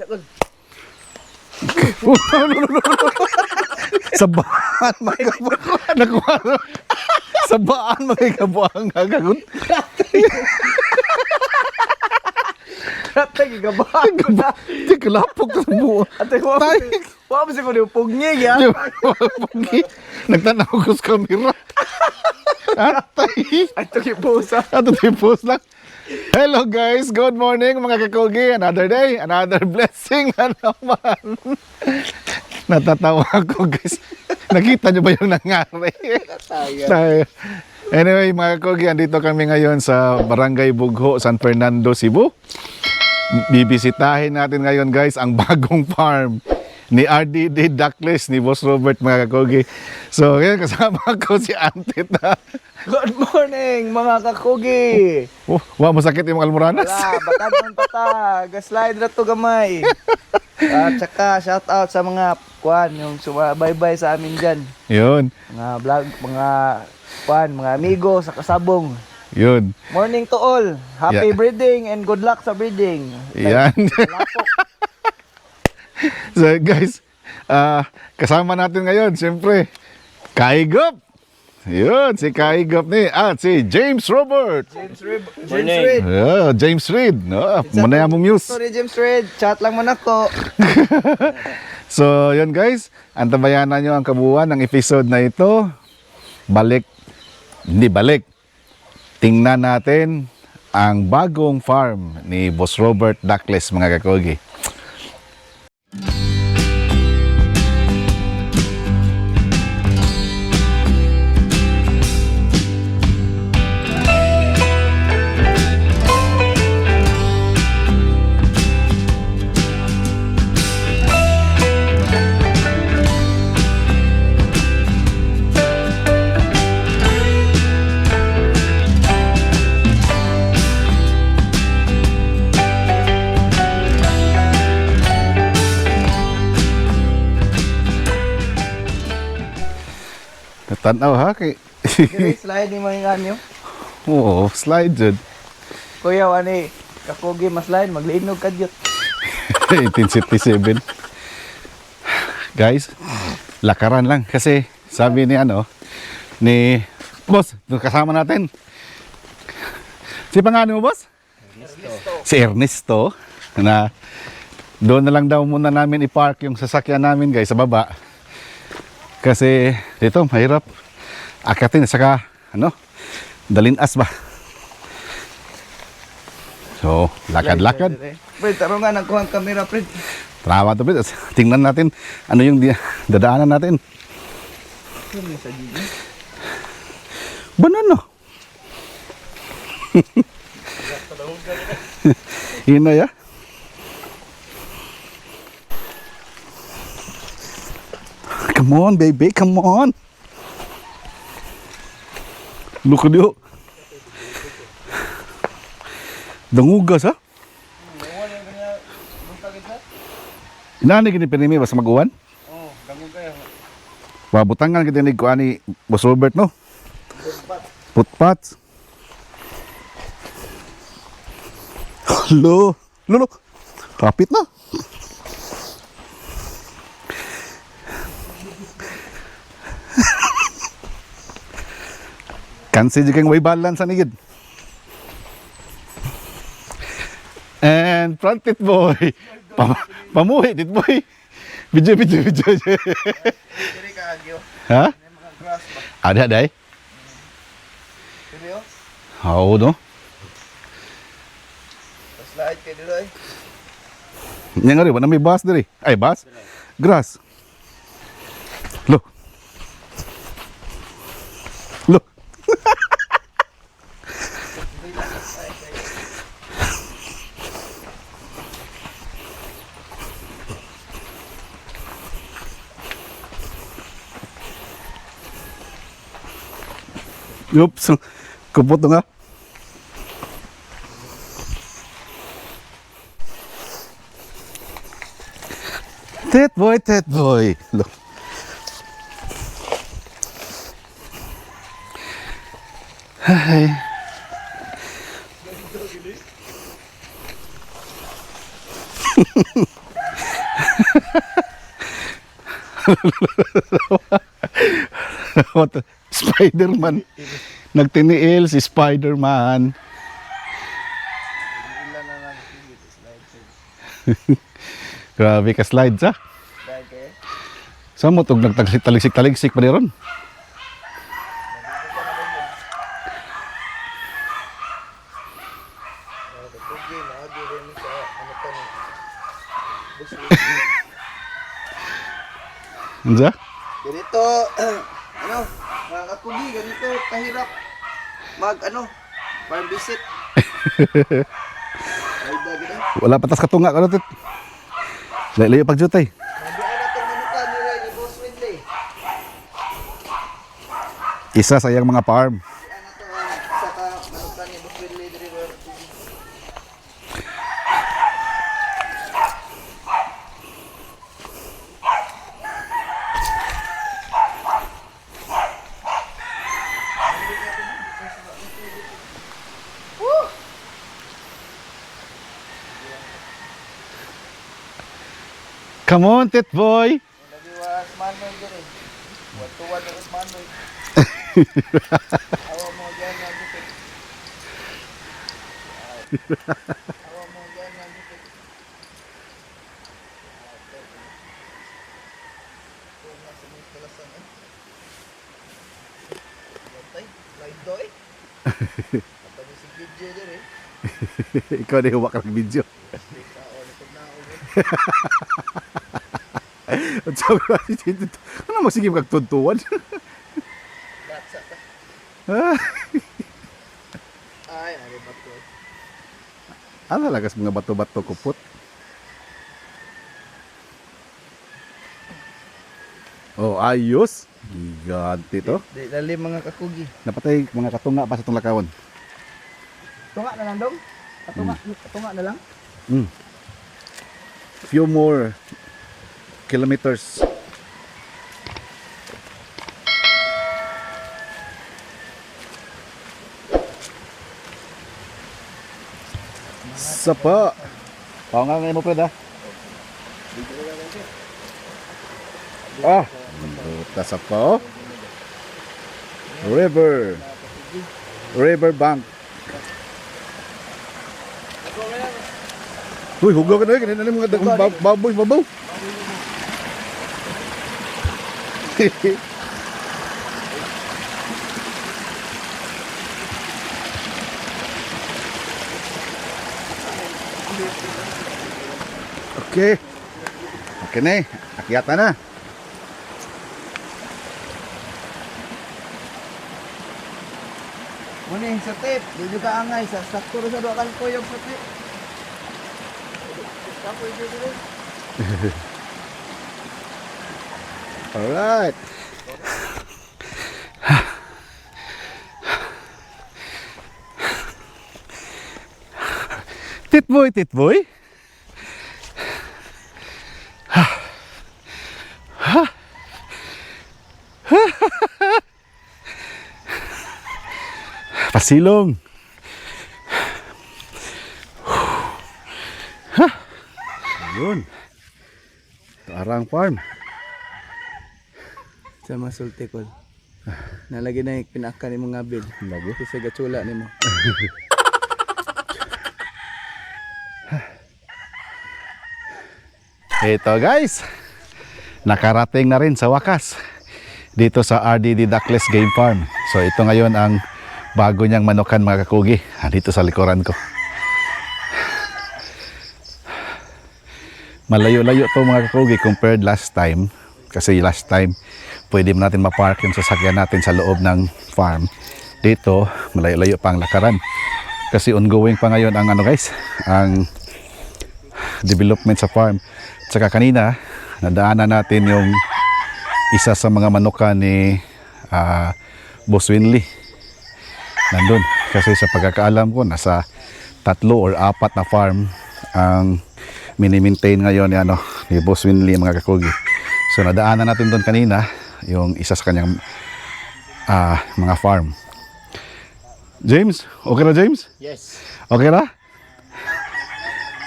No. Sabaan mga kabuang. Nakuha. Sabaan mga kabuang gagagun. Ate, gigabahan ko na. Di kalapok sa buo. Ate, wala mo sa kuno pugnyig ya. Pugi. Nagtanaw ko sa kamera. Ay, ito kipusa. Ato tipos lang. Hello guys, good morning mga kakogi. Another day, another blessing na naman. Natatawa ako guys. Nakita niyo ba yung nangyari? Tayo. Anyway mga kakogi, andito kami ngayon sa Barangay Bugho, San Fernando, Cebu. Bibisitahin natin ngayon guys ang bagong farm ni RDD Duckless ni Boss Robert mga kakogi. So, ngayon kasama ko si Antit na Good morning, mga kakugi. Oh, wa masakit yung almoranas. Wala, batad man pata. Gaslide na to gamay. At saka, shout out sa mga kwan, yung sumabaybay sa amin dyan. Yun, Mga vlog, mga kwan, mga amigo sa kasabong. yun. Morning to all. Happy Yeah. breeding and good luck sa breeding. Yan. Lapok. so guys, ah kasama natin ngayon, siyempre, Kaigop. Yun, si Kaigop ni at si James Robert. James Reed. James Reed. Yeah, James Reed. No, manaya mo muse. Sorry, James Reed. Chat lang mo na ko. So, yun guys, antabayanan nyo ang kabuuan ng episode na ito. Balik, hindi balik. Tingnan natin ang bagong farm ni Boss Robert Duckless mga kakogi. Natanaw ha? Kay... Slide ni mga nyo. Oo, slide dyan. Kuya, wani, kakugi mas slide, maglinog ka dyan. 1867. Guys, lakaran lang kasi sabi ni ano ni boss, kasama natin. Si pangalan mo, boss? Si Ernesto na doon na lang daw muna namin i-park yung sasakyan namin guys sa baba. Kasi dito mahirap akatin saka ano dalinas ba. So, lakad-lakad. Fred, taro nga, nagkuha ang camera, Fred. Tama to, Pete. Tingnan natin ano yung dadaanan natin. Banana. Yun na ya. Come on, baby. Come on. Look at you. Dangugas, ha? Inani gini pinimi basta mag-uwan? Oh, dangog kayo. Pabutangan kita ni kuani Boss Robert no. Putpat. Hello. Lolo. Kapit na. Kansi jud kang way balance sa nigid. And front it boy. Pam pamuhi dit boy. Diri ka, Agyo. ha? Ada day. Diri, oh. Oo no. Slide kayo dito, eh. Yang ngari wala may bus diri. Ay bus. Grass. Lo. Lo. Oops. Kupot nga. Tet boy, tet boy. Lo. Ay. Spider-Man. Nagtiniil si Spider-Man. Grabe ka slides ah. ha. Sa mo tog nagtaligsik-taligsik pa ron. Anza? Ganito ano, mga kakugi, ganito kahirap mag ano, farm visit. Wala patas katunga ka tit. Layo pagjutay. Isa sa iyang mga farm. Nandiyan na to ang isa ka manukan ni Boss Windley diri Ray. Come on, tit boy. Lagi was manoy diri. What to one is manoy. Awa mo diyan nga dito. Awa mo diyan nga dito. Yatay, live doy. Apa ni si Gidje diri. Ikaw na huwak ng video. Sa ulit na ulit. At sabi ko, ano mo sige magtuntuan? Ay, ano ba to? ano lagas mga bato-bato kupot? Oh, ayos. Giganti to. Di dali mga kakugi. Napatay mga katunga pa sa itong lakawon. Tunga na lang dong. Tunga, tunga na lang. Mm. Few more kilometers. Sapa. Pao nga ngayon mo, Fred, ha? Ah, buta sa pa, oh. River. River bank. Uy, hugaw ka na, ganyan na mga dagang bab- baboy, babaw. Okay. Okay na eh. Akyata na. Muna sa tip. Di juga angay. Sa sakto sa doon kan ko yung sa tip. Kapoy dito rin. Alright. tit boy, tit boy. Pasilong. Yun. Arang farm. Sa masulti ko. Nalagi na yung pinaka ni mga bil. Lagi. Kasi gatsula ni mo. Ito guys, nakarating na rin sa wakas dito sa RDD Duckless Game Farm. So ito ngayon ang bago niyang manukan mga kakugi dito sa likuran ko. Malayo-layo to mga kakugi compared last time. Kasi last time, pwede natin mapark yung sasakyan natin sa loob ng farm. Dito, malayo-layo pa ang lakaran. Kasi ongoing pa ngayon ang ano guys, ang development sa farm. Tsaka kanina, nadaanan natin yung isa sa mga manuka ni ah, Boss Winley. Nandun. Kasi sa pagkakaalam ko, nasa tatlo or apat na farm ang mini-maintain ngayon ni, ano, ni Boss Winley mga kakugi. So nadaanan natin doon kanina yung isa sa kanyang ah, mga farm. James, okay na James? Yes. Okay na?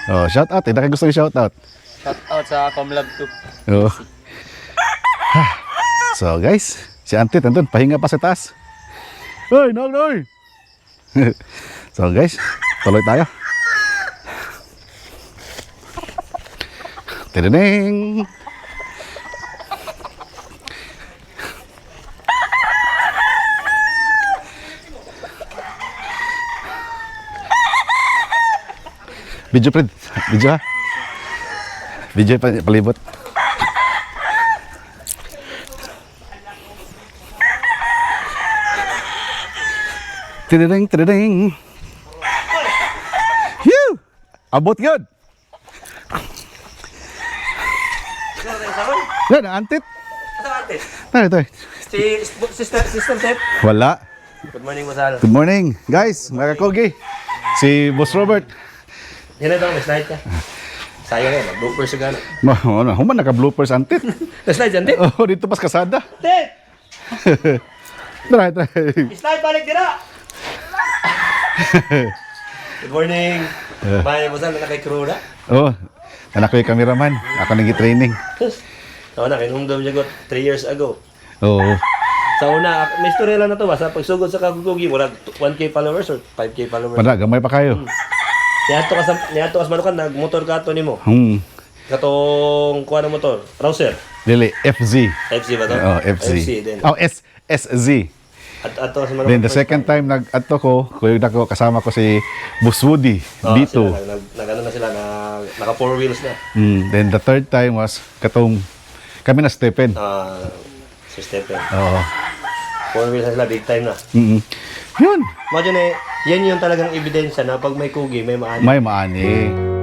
Oh, shout out. Eh, gusto yung shout out. Shout out sa Comlab 2. Oo. So guys, si Auntie nandun, pahinga pa sa taas. Hoy, Nog Noy! so guys, tuloy tayo. Tidading! Video, Fred. Video, ha? Video pa, palibot. Tidading, tidading. Phew! Abot yun. Yan, antit. Tayo, tayo. Si sister, sister Step. Wala. Good morning, Masal. Good morning, guys. Mga kakogi. Si Boss Robert. Yan na daw, may slide ka. Sayang eh, mag-blooper sa gana. Ma, ano, human naka-bloopers antit. May slide dyan, Tip. Oh, dito pas kasada. Tip! Try, try. Slide, balik dira! Good morning. Maya Masal, na kay crew na. Oh, anak ko yung cameraman. Ako nag-training. Oo na, kinumdum niya ko 3 years ago. Oo. Sa una, may story lang na to ba? Sa pagsugod sa kagugugi, wala 1K followers or 5K followers. Wala, gamay pa kayo. Niyato ka sa, niyato ka sa manukan, nagmotor ka to ni mo. Hmm. Katong kuha ng motor. Rouser. Dili, FZ. FC ba to? Oh, FZ. FC din. Oh, S, SZ. At ato sa manukan. Then the second time nag-ato ko, kuyog na ko, kasama ko si Boss Woody, Oh, dito. Sila, nag, nag, ano na sila, nag, naka four wheels na. Mm, then the third time was katong kami na Stephen. Ah, si Stephen. Oo. Four wheels na sila, big time na. Mm Yun, Imagine eh, yan yung talagang ebidensya na pag may kugi, may maani. may maani.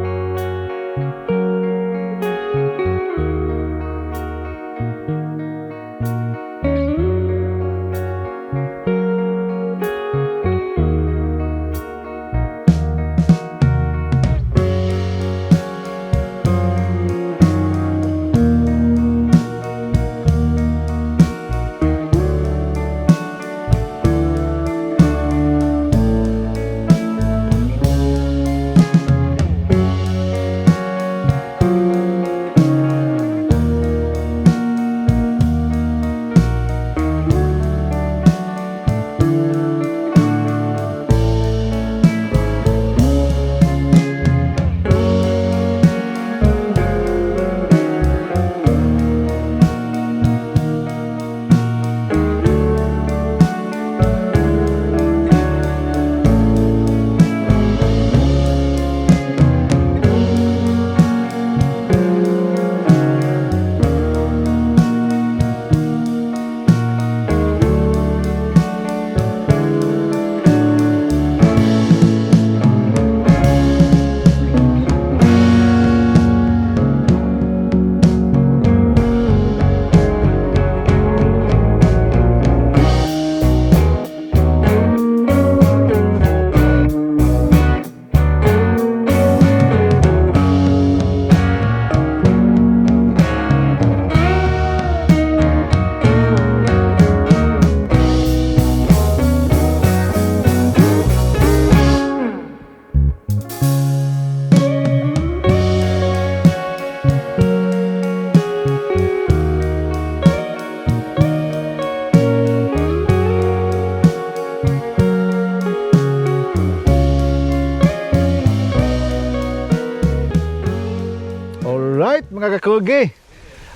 Alright, mga kakugi.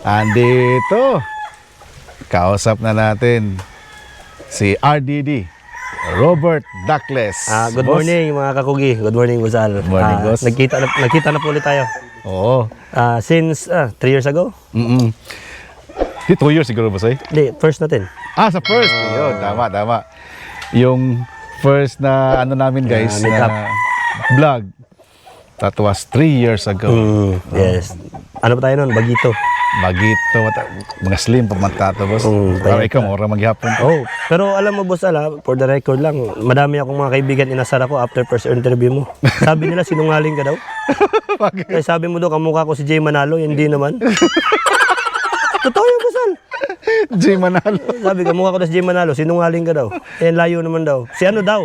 Andito. Kausap na natin si RDD, Robert Duckless. Ah, good Boss. morning mga kakugi. Good morning, Guzal. Good morning, Ah, boss. Nagkita na, nagkita na po ulit tayo. Oo. Ah, since 3 years ago? Mm-mm. Di two years siguro ba sa'yo? Hindi, first natin. Ah, sa first. Yun, tama, tama. Yung first na ano namin guys, up. na vlog. That was three years ago. Mm, yes. Ano ba tayo nun? Bagito. Magito, mata- mga slim pa matato, boss. Mm, Para ikaw, mura maghapon. Oh, pero alam mo boss ala, for the record lang, madami akong mga kaibigan inasar ako after first interview mo. Sabi nila sinungaling ka daw. Kaya sabi mo daw kamukha ko si Jay Manalo, hindi naman. Totoo yung boss. Jay Manalo. Sabi kamukha ko daw si Jay Manalo, sinungaling ka daw. Eh layo naman daw. Si ano daw?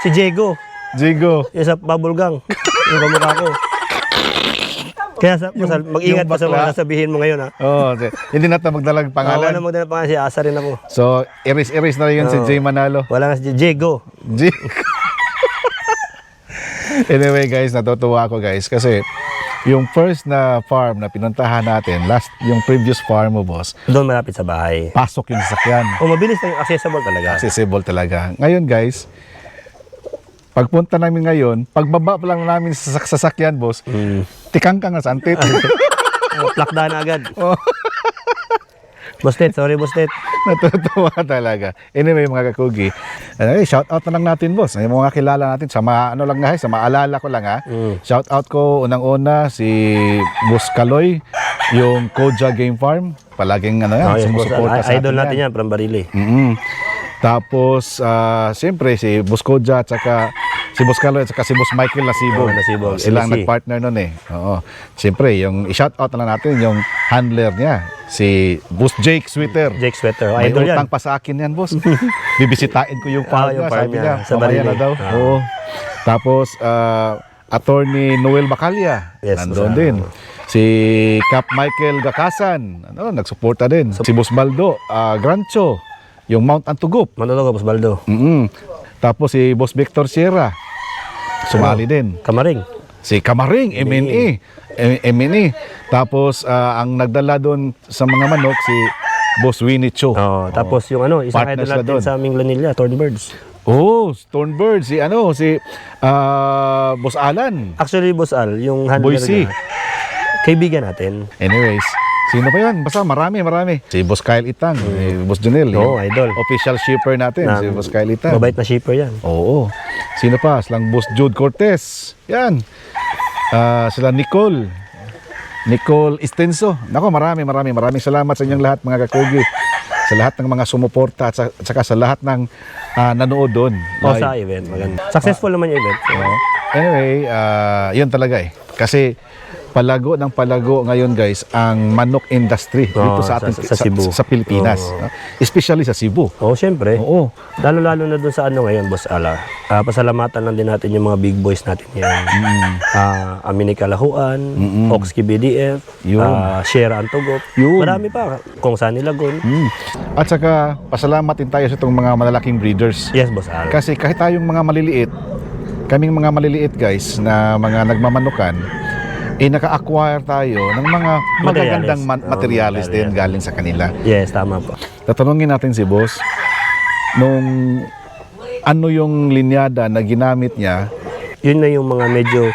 Si Diego. Jigo. Yung sa bubble gang. Yung kamukha ko. Kaya sa, boss Al, mag-ingat yung ka sa bakla. mga sasabihin mo ngayon ha. Oo, oh, hindi na ito magdalag Pangalan? pangalan. Wala mo din pangalan si Asa rin ako. So, iris-iris na rin yun si Oo. Jay Manalo. Wala nga si Diego. G. anyway guys, natutuwa ako guys kasi yung first na farm na pinuntahan natin, last yung previous farm mo boss, Doon malapit sa bahay. pasok yung sasakyan. O mabilis na yung accessible talaga. Accessible talaga. Ngayon guys, pagpunta namin ngayon, pagbaba pa lang namin sa sak- sasakyan boss, Mm. tikang ka nga sa antit. Oh, plakda na agad. Oh. Boss Ted, sorry Boss Ted. Natutuwa talaga. Anyway, mga kakugi, eh, shout out na lang natin, boss. Yung mga kilala natin, sa mga, ano lang nga, sa maalala ko lang ha. Mm. Shout out ko unang-una si Boss Kaloy, yung Koja Game Farm. Palaging ano yan, Oh, yes, boss. sumusuporta Al. sa Idol atin natin yan from Barili. Mm-mm. Tapos, ah, siyempre, si Boss Koja at saka si Boss Kaloy at saka si Boss Michael Nasibo. Oo, Nasibo, Oh, Silang LC. nag-partner nun eh. Oo. Siyempre, yung i-shout out na lang natin yung handler niya, si Boss Jake Sweeter. Jake Sweater. Oh, May idol yan. utang pa sa akin yan, boss. Bibisitain ko yung farm Ah, yung niya, farm sabi niya, niya. sa Mamaya na daw. Ah. Oo. Tapos, ah, attorney Noel Bacalia. Yes, boss, ah. din. Si Cap Michael Gakasan. Ano, nagsuporta din. Si Boss Baldo ah, Grancho. Yung Mount Antugup. Manolo Boss Baldo. mm Tapos si Boss Victor Sierra. Sumali din. Kamaring. Si Kamaring, MNE. MNE. Tapos, ah, ang nagdala doon sa mga manok, si Boss Winnie Cho. Oh, tapos yung ano, isang Partners idol na natin doon. sa aming Lanilla, Thornbirds. Oh, Stonebird, si ano, si ah, Boss Alan. Actually, Boss Al, yung handler Boise. niya, kaibigan natin. Anyways, sino pa yan? Basta marami, marami. Si Boss Kyle Itang, si Boss Junel. Oo, yung idol. Official shipper natin, Na- si Boss Kyle Itang. Mabait na shipper yan. Oo. Sino pa? Silang Boss Jude Cortez. Yan. Ah, sila Nicole. Nicole Estenso. Nako, marami, marami, maraming salamat sa inyong lahat mga kakugi. Sa lahat ng mga sumuporta at, sa- at saka sa lahat ng ah, nanood doon. O Live. sa event, maganda. Successful naman yung event. So. Anyway, ah, yun talaga eh. Kasi palago ng palago ngayon guys ang manok industry dito Oo, sa sa- ating sa Cebu. sa, Pilipinas. Oo. no? Especially sa Cebu. oh, syempre. Oo. Lalo-lalo na dun sa ano ngayon, Boss Ala. Ah, pasalamatan lang din natin yung mga big boys natin ngayon. Ah, Amini Kalahuan, Oxki BDF, Yun. ah, Shera Antogop. Yun. Marami pa. Kung Sani Lagun. Mm. At saka pasalamat din tayo sa itong mga malalaking breeders. Yes, Boss Al. Kasi kahit tayong mga maliliit, kaming mga maliliit guys na mga nagmamanukan, eh naka-acquire tayo ng mga magagandang Oo, materialis din material. galing sa kanila. Yes, tama po. Tatanungin natin si boss, nung ano yung linyada na ginamit niya, Yun na yung mga medyo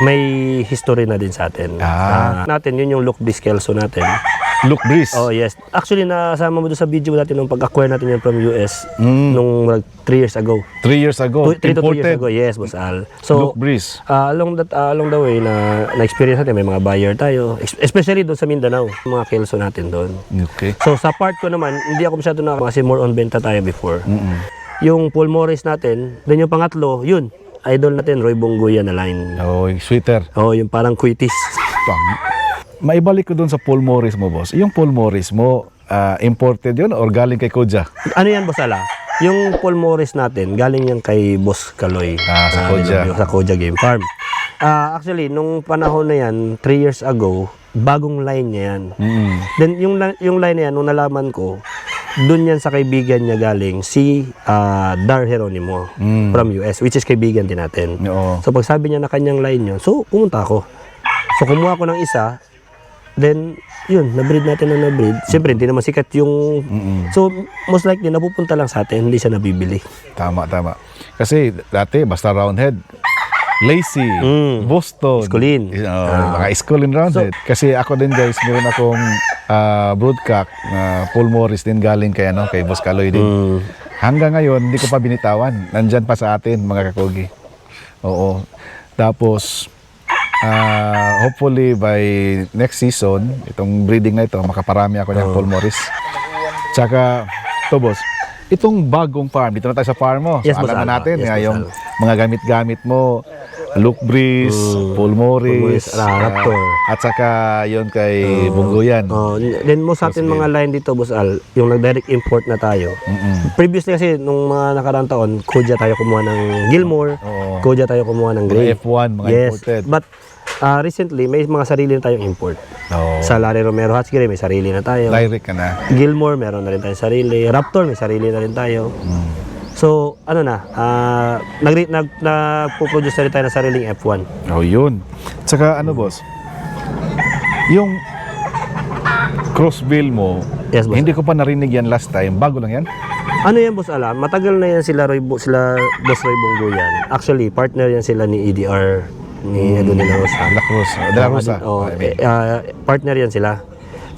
may history na din sa atin. Ah. Ah, natin, yun yung Luke Biskelso natin. Luke Breeze. Oh, yes. Actually, nasama mo doon sa video natin nung pag-acquire natin yun from US Mm. nung like, 3 years ago. Three years ago, 3 to 2 years ago. Yes, Boss Al. So, Luke Breeze. Ah, along that ah, along the way na na-experience natin may mga buyer tayo Es- especially doon sa Mindanao mga kelso natin doon Okay. so sa part ko naman hindi ako masyado na kasi more on benta tayo before Mm-mm. yung Paul Morris natin then yung pangatlo yun idol natin Roy Bongoya na line Oh, sweeter. oh yung parang quitis Maibalik ko dun sa Paul Morris mo, boss. Yung Paul Morris mo, ah, imported yun or galing kay Koja? ano yan boss ala yung Paul Morris natin galing yan kay Boss Kaloy Ah, sa na Koja. nilagyo sa Koja Game Farm Ah, actually nung panahon na yan 3 years ago bagong line niya yan Mm. Then yung yung line na yan nung nalaman ko, doon yan sa kaibigan niya galing si ah, Dar Geronimo Mm. from US which is kaibigan din natin. Oo. So pag sabi niya na kanyang line yun, so pumunta ako. So kumuha ko ng isa, then yun, na-breed natin na na-breed. Siyempre, hindi naman sikat yung... Mm-mm. So, most likely, napupunta lang sa atin, hindi siya nabibili. Tama, tama. Kasi dati, basta roundhead. Lazy, Mm. Boston, Iskulin. uh, Ah. mga Iskulin roundhead. Kasi ako din guys, meron akong uh, broodcock na Paul Morris din galing kay, ano, kay Boss Kaloy din. Mm. Hanggang ngayon, hindi ko pa binitawan. Nandyan pa sa atin, mga kakogi. Oo. Tapos, ah, hopefully by next season, itong breeding na ito, makaparami ako ng Paul Morris. Tsaka, to boss, itong bagong farm, dito na tayo sa farm mo. Yes, boss alam na natin, Yes, boss yung mga gamit-gamit mo, Luke Breeze, Mm. Paul Morris, Morris, ah, Raptor. ah, at saka yon kay Bunggoyan. Oh, then most sa atin mga line dito, Boss Al, yung nag-direct import na tayo. Mm-mm. Previously kasi, nung mga nakaraang taon, Koja tayo kumuha ng Gilmore, Oo. Koja tayo kumuha ng Mga Gray. F1, mga yes, imported. but Ah, recently, may mga sarili na tayong import. Oh. Sa Larry Romero Hatsgiri, may sarili na tayo. Direct ka na. Gilmore, meron na rin tayong sarili. Raptor, may sarili na rin tayo. So, ano na, ah, nag, nag, nagpo-produce na rin tayo ng sariling F1. Oh, yun. Tsaka ano, boss? Yung crossbill mo, Yes, boss. hindi ko pa narinig yan last time. Bago lang yan? Ano yan, boss alam? Matagal na yan sila, Roy, sila Boss Roy Bonggo yan. Actually, partner yan sila ni EDR, ni Edo de la Rosa. La Cruz. De La Rosa. Oh, I mean. eh, ah, partner yan sila.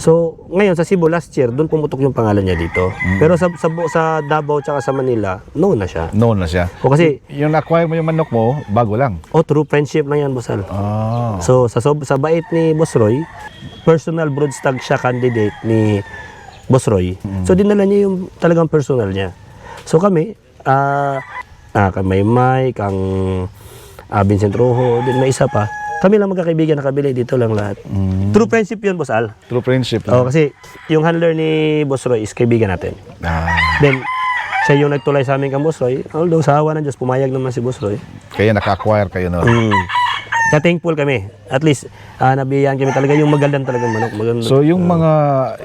So, ngayon sa Cebu last year, doon pumutok yung pangalan niya dito. Mm. Pero sa, sa Bu- sa Davao tsaka sa Manila, no na siya. Known na siya. O kasi, Yung na-acquire mo yung manok mo, bago lang. oh, true friendship lang yan, Boss Al. Ah. So, sa, sob- sa bait ni Boss Roy, personal broodstag siya candidate ni Boss Roy. So, dinala niya yung talagang personal niya. So, kami, ah, ah, kay may Mike, ah, Vincent Rojo, din may isa pa. Kami lang magkakaibigan nakabili dito lang lahat. True friendship yun, Boss Al. True friendship. Oh, kasi yung handler ni Boss Roy is kaibigan natin. Ah. Then, siya yung nagtulay sa amin kang Boss Roy. Although sa awa ng Diyos, pumayag naman si Boss Roy. Kaya naka-acquire kayo no. Mm. Kaya thankful kami. At least, uh, nabiyayaan kami talaga yung magandang talagang manok. Maganda. So yung mga,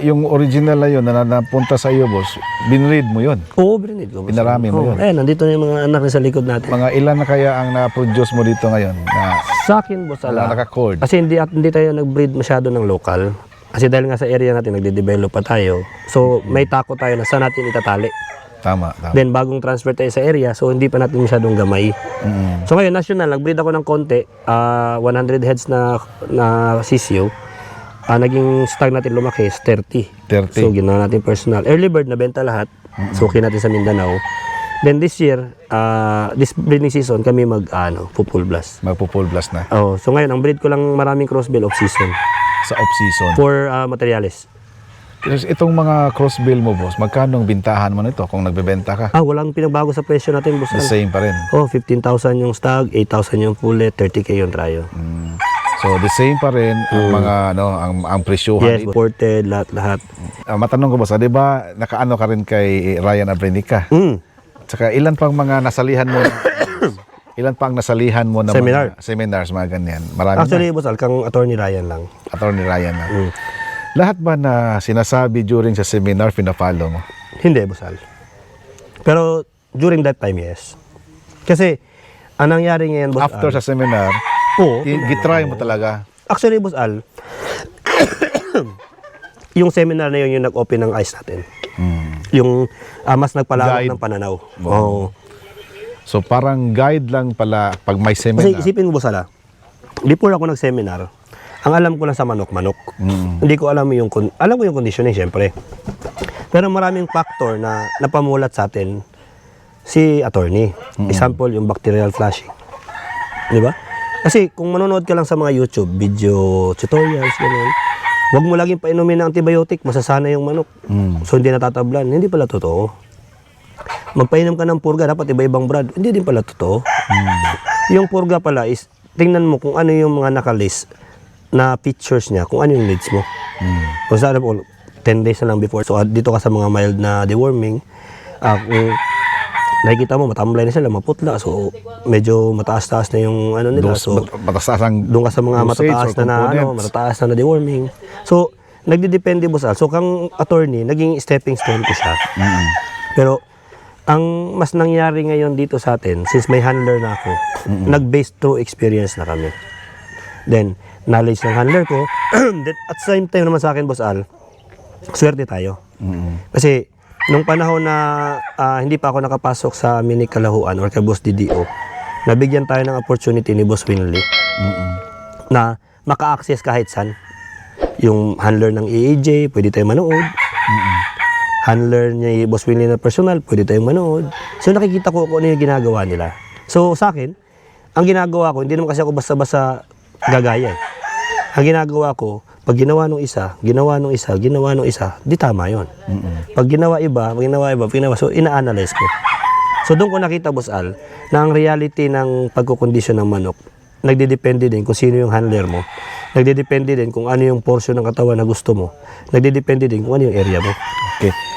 yung original na yun na napunta sa iyo, boss, binread mo yun. Oo, brinid ko. Pinarami mo Oo. yun. Eh, nandito na yung mga anak na sa likod natin. Mga ilan na kaya ang na-produce mo dito ngayon na, Sa akin, boss, na ala. naka-cord? Kasi hindi, at hindi tayo nag-breed masyado ng local. Kasi dahil nga sa area natin, nagde-develop pa tayo. So, may tako tayo na saan natin itatali. Tama, tama. Then, bagong transfer tayo sa area, so hindi pa natin masyadong gamay. Mm. So ngayon, national, nag-breed ako ng konti, ah 100 heads na, na sisyo. Ah, naging stag natin lumaki is 30. 30. So ginawa natin personal. Early bird, nabenta lahat. Suki natin sa Mindanao. Then this year, ah this breeding season, kami mag, ano, full blast. Magpo-full blast na Oh, so ngayon, ang breed ko lang maraming crossbill off season sa off-season. for ah, materials. Itong mga crossbill mo, boss, magkano ang bintahan mo nito kung nagbebenta ka? Ah, walang pinagbago sa presyo natin, boss. The same pa rin. Oh, 15,000 yung stag, 8,000 yung fullet, 30k yung tryo. Mm. So the same pa rin ang mga ano ang ang presyuhan. Mm. Yes, imported, lahat-lahat. Ah, matanong ko boss, ah, 'di ba nakaano ka rin kay Ryan Abrenica? Mm. Tsaka ilan pang mga nasalihan mo? ilan pang nasalihan mo na Seminar. mga seminars mga ganyan? Marami Actually, boss, Al, kang attorney Ryan lang. na. Attorney Ryan na. Mm. Lahat ba na sinasabi during sa seminar pina-follow mo? Hindi, boss Al. Pero during that time, yes. Kasi, ang nangyari ngayon, boss After Al, sa seminar, i- gitry mo talaga. Actually, boss Al, yung seminar na yun yung nag-open ng eyes natin. Mm. Yung ah, mas nagpalawak Guide. ng pananaw. Oo. Oo. So parang guide lang pala pag may Kasi seminar. isipin mo, boss Al, ah, before ako nag-seminar, ang alam ko lang sa manok-manok. Mm. Hindi ko alam yung alam ko yung conditioning syempre. Pero maraming factor na napamulat sa atin si attorney. Example, yung bacterial flushing. 'Di ba? Kasi kung manonood ka lang sa mga YouTube video tutorials ganun, wag mo laging painumin ng antibiotic, masasana yung manok. Mm. So hindi natatablan, hindi pala totoo. Magpainom ka ng purga, dapat iba-ibang brand. Hindi din pala totoo. Yung purga pala is, tingnan mo kung ano yung mga nakalist na pictures niya, kung ano yung needs mo. Mm. Kung sa po, 10 days na lang before. So, ah, dito ka sa mga mild na deworming, ah, kung nakikita mo, matamblay na sila, maputla. So, medyo mataas-taas na yung ano nila. So, mataas ang doon ka sa mga matataas na, na ano, matataas na na deworming. So, nagdidepende boss Al. So, kang attorney, naging stepping stone ko siya. Mm. Pero, ang mas nangyari ngayon dito sa atin, since may handler na ako, nag-based through experience na kami. Then, knowledge ng handler ko. Then, at the same time naman sa akin, Boss Al, swerte tayo. Mm. Kasi, nung panahon na ah, hindi pa ako nakapasok sa mini kalahuan or kay Boss DDO, nabigyan tayo ng opportunity ni Boss Winley Mm. na maka-access kahit saan. Yung handler ng EAJ, pwede tayo manood. Handler niya, Boss Winley na personal, pwede tayong manood. So nakikita ko kung ano yung ginagawa nila. So sa akin, ang ginagawa ko, hindi naman kasi ako basta-basta gagaya eh. Ang ginagawa ko, pag ginawa nung isa, ginawa nung isa, ginawa nung isa, di tama yon. Pag ginawa iba, pag ginawa iba, pag ginawa, so ina-analyze ko. So doon ko nakita, Boss Al, na ang reality ng pagkukondisyon ng manok, nagdidepende din kung sino yung handler mo. Nagdidepende din kung ano yung portion ng katawan na gusto mo. Nagdidepende din kung ano yung area mo. Okay.